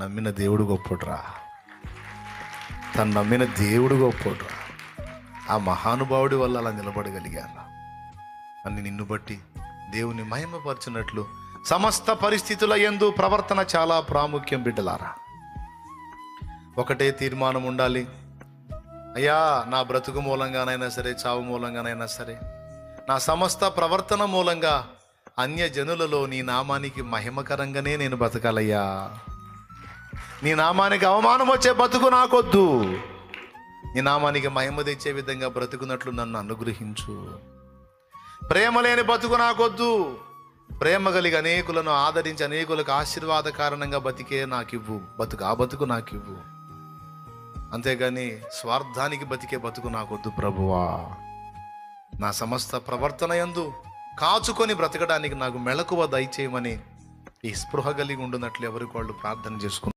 నమ్మిన దేవుడు గొప్పడురా తను నమ్మిన దేవుడు గొప్పడురా ఆ మహానుభావుడి వల్ల అలా నిలబడగలిగాను. అని నిన్ను బట్టి దేవుని మహిమపరచినట్లు సమస్త పరిస్థితుల ఎందు ప్రవర్తన చాలా ప్రాముఖ్యం బిడ్డలారా. ఒకటే తీర్మానం ఉండాలి. అయ్యా నా బ్రతుకు మూలంగానైనా సరే చావు మూలంగానైనా సరే నా సమస్త ప్రవర్తన మూలంగా అన్య జనులలో నీ నామానికి మహిమకరంగానే నేను బతకాలయ్యా. నీ నామానికి అవమానం వచ్చే బతుకు నాకొద్దు. నీ నామానికి మహిమ తెచ్చే విధంగా బ్రతుకున్నట్లు నన్ను అనుగ్రహించు. ప్రేమ లేని బతుకు నాకొద్దు. ప్రేమ కలిగి అనేకులను ఆదరించి అనేకులకు ఆశీర్వాద కారణంగా బతికే నాకివ్వు. బతుకు ఆ బతుకు నాకివ్వు. అంతేగాని స్వార్థానికి బతికే బతుకు నాకొద్దు ప్రభువా. నా సమస్త ప్రవర్తన ఎందు కాచుకొని బ్రతకడానికి నాకు మెళకువ దయచేయమని ఈ స్పృహ కలిగి ఉండునట్లు ఎవరికి వాళ్ళు ప్రార్థన చేసుకున్నారు.